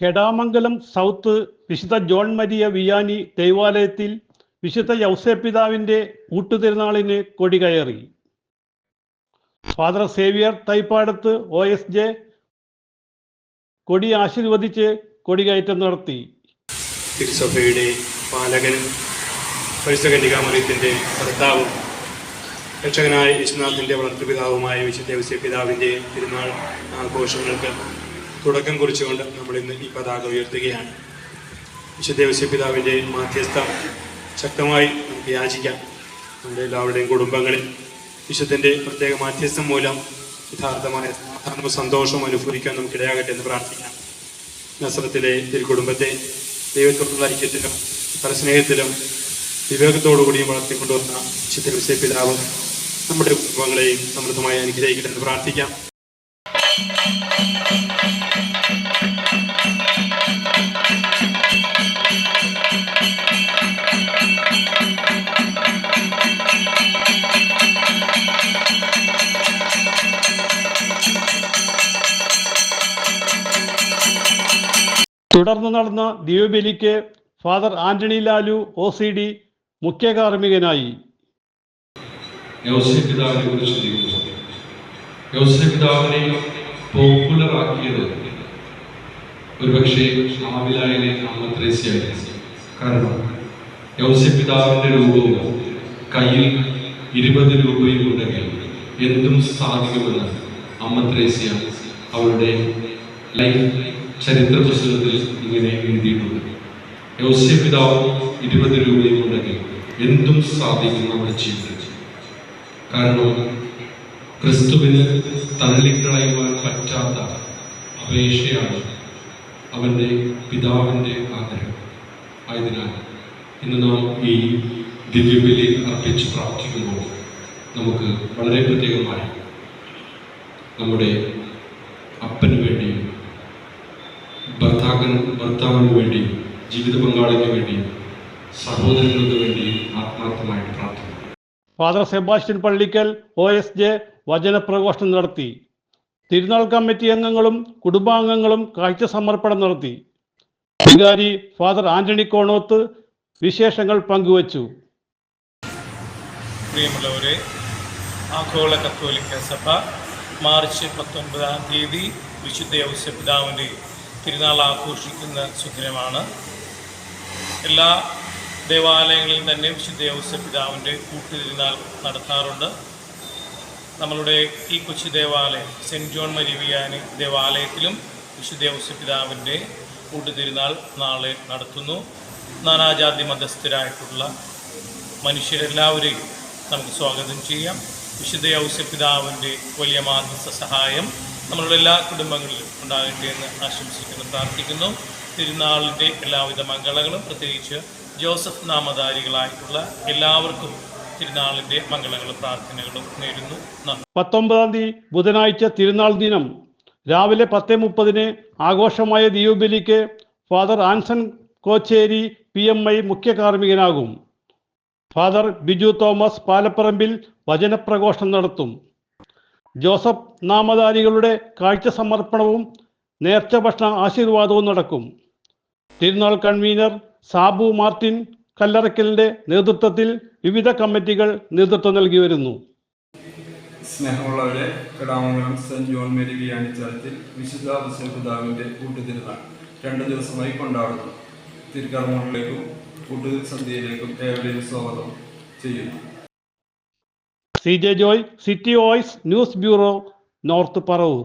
Kedamangalam south വിശുദ്ധ John Maria Vianney ദൈവാലയത്തിൽ വിശുദ്ധ യൗസേപിതാവിന്റെ കൊടി കയറി. Father Xavier Thaippadath O S J കൊടി ആശീർവദിച്ച് കൊടികയറ്റം നടത്തി. തിരുസഭയുടെ പാലകനും പരിസകന്യകാമറിയത്തിന്റെ ഭർത്താവും രക്ഷകനായ യേശുനാഥിന്റെ വളർത്തുപിതാവുമായ വിശുദ്ധ ദേവസ്യ പിതാവിന്റെ തിരുനാൾ ആഘോഷങ്ങൾക്ക് തുടക്കം കുറിച്ചുകൊണ്ട് നമ്മൾ ഇന്ന് ഈ പതാക ഉയർത്തുകയാണ്. വിശുദ്ധ ദേവസ്യ പിതാവിന്റെ മാധ്യസ്ഥം ശക്തമായി നമുക്ക് യാചിക്കാം. നമ്മുടെ എല്ലാവരുടെയും കുടുംബങ്ങളിൽ വിശുദ്ധന്റെ പ്രത്യേക മാധ്യസ്ഥം മൂലം യഥാർത്ഥമായ സമാധാനവും സന്തോഷവും അനുഭവിക്കാൻ നമുക്കിടയാകട്ടെ എന്ന് പ്രാർത്ഥിക്കാം. നസ്രത്തിലെ കുടുംബത്തെ ദൈവത്തോടുള്ള ഐക്യത്തിലും പരസ്നേഹത്തിലും വിവേകത്തോടുകൂടിയും വളർത്തിക്കൊണ്ടുവന്ന വിശുദ്ധ വിശയ പിതാവ് നമ്മുടെ കുടുംബങ്ങളെയും സമൃദ്ധമായി അനുഗ്രഹിക്കട്ടെ എന്ന് പ്രാർത്ഥിക്കാം. തുടർന്ന് നടന്ന ദിവ്യബലിക്ക് father Antony Lalu O C D മുഖ്യ കാർമ്മികനായി. രൂപവും കയ്യിൽ ഇരുപത് രൂപയും ഉണ്ടെങ്കിൽ എന്തും സാധിക്കുമെന്ന് അമ്മ ത്രേസ്യ അവരുടെ ലൈഫ് ചരിത്ര പുസ്തകത്തിൽ ഇങ്ങനെ എഴുതിയിട്ടുണ്ട്. യോസ്യ പിതാവും ഇരുപത് രൂപയും ഉണ്ടെങ്കിൽ എന്തും സാധിക്കും നമ്മുടെ കാരണം ക്രിസ്തുവിന് തള്ളിക്കളയുവാൻ പറ്റാത്ത അപേക്ഷയാണ് അവന്റെ പിതാവിന്റെ ആഗ്രഹം. ആയതിനാൽ ഇന്ന് നാം ഈ ദിവ്യബലി അർപ്പിച്ച് പ്രാർത്ഥിക്കുമ്പോൾ നമുക്ക് വളരെ പ്രത്യേകമായി നമ്മുടെ അപ്പന് വേണ്ടിയും ഭർത്താക്കൻ ഭർത്താവിന് വേണ്ടി ജീവിത പങ്കാളിക്ക് വേണ്ടി സഹോദരങ്ങൾക്ക് വേണ്ടി ആത്മാർത്ഥമായിട്ട് പ്രാർത്ഥിക്കുന്നു. Father Sebastian Pallikkal O S J വചനപ്രഘോഷണം നടത്തി. തിരുനാൾ കമ്മിറ്റി അംഗങ്ങളും കുടുംബാംഗങ്ങളും കാഴ്ച സമർപ്പണം നടത്തി. വികാരി ഫാദർ ആന്റണി കോണോത്ത് വിശേഷങ്ങൾ പങ്കുവച്ചു. പ്രിയമുള്ളവരെ ആഗോള കത്തോലിക്ക സഭ മാർച്ച് പത്തൊൻപതാം തീയതി വിശുദ്ധ ഔസപിതാവിന്റെ തിരുനാൾ ആഘോഷിക്കുന്ന സുദിനമാണ്. എല്ലാ ദേവാലയങ്ങളിൽ തന്നെ വിശുദ്ധ ഔസപിതാവിന്റെ കൂട്ടുതിരുനാൾ നടത്താറുണ്ട്. നമ്മളുടെ ഈ കൊച്ചി ദേവാലയം സെന്റ് ജോൺ മരിവിയാനി ദേവാലയത്തിലും വിശുദ്ധ ഔസപിതാവിന്റെ കൂട്ടുതിരുനാൾ നാളെ നടത്തുന്നു. നാനാജാതി മതസ്ഥരായിട്ടുള്ള മനുഷ്യരെല്ലാവരെയും നമുക്ക് സ്വാഗതം ചെയ്യാം. വിശുദ്ധ ഔസ്യപിതാവിന്റെ വലിയ മാധ്യസ്ഥ സഹായം നമ്മളുടെ എല്ലാ കുടുംബങ്ങളിലും ഉണ്ടാകട്ടെ എന്ന് ആശംസിക്കുന്നു പ്രാർത്ഥിക്കുന്നു. തിരുനാളിന്റെ എല്ലാവിധ മംഗളങ്ങളും പ്രത്യേകിച്ച് ജോസഫ് നാമധാരികളായിട്ടുള്ള എല്ലാവർക്കും തിരുനാളിന്റെ മംഗളങ്ങളും പ്രാർത്ഥനകളും നേരുന്നു. പത്തൊമ്പതാം തീയതി ബുധനാഴ്ച തിരുനാൾ ദിനം. രാവിലെ പത്ത് മുപ്പതിന് ആഘോഷമായ ദീപബലിക്ക് father Anson Kocheri P M I മുഖ്യ കാർമ്മികനാകും ഫാദർ ബിജു തോമസ് പാലപ്പറമ്പിൽ വചനപ്രഘോഷണം നടത്തും. ജോസഫ് നാമധാരികളുടെ കാഴ്ച സമർപ്പണവും നേർച്ച ഭക്ഷണ ആശീർവാദവും നടക്കും. തിരുനാൾ കൺവീനർ സാബു മാർട്ടിൻ കല്ലറക്കലിന്റെ നേതൃത്വത്തിൽ വിവിധ കമ്മിറ്റികൾ നേതൃത്വം നൽകി വരുന്നു. സ്നേഹമുള്ളവരെ Kadamangalam saint John Mary Vianney ചർച്ചിൽ വിശുദ്ധ പിതാവിന്റെ കൂട്ടുതിരുന്നാൾ രണ്ട് ദിവസമായി കൊണ്ടാടുന്നു. തിരുക്കർമ്മങ്ങളിലേക്കും കൂട്ടുസന്ധ്യയിലേക്കും ഏവരെയും സ്വാഗതം ചെയ്യുന്നു. C J Joy city voice news bureau north Paravur.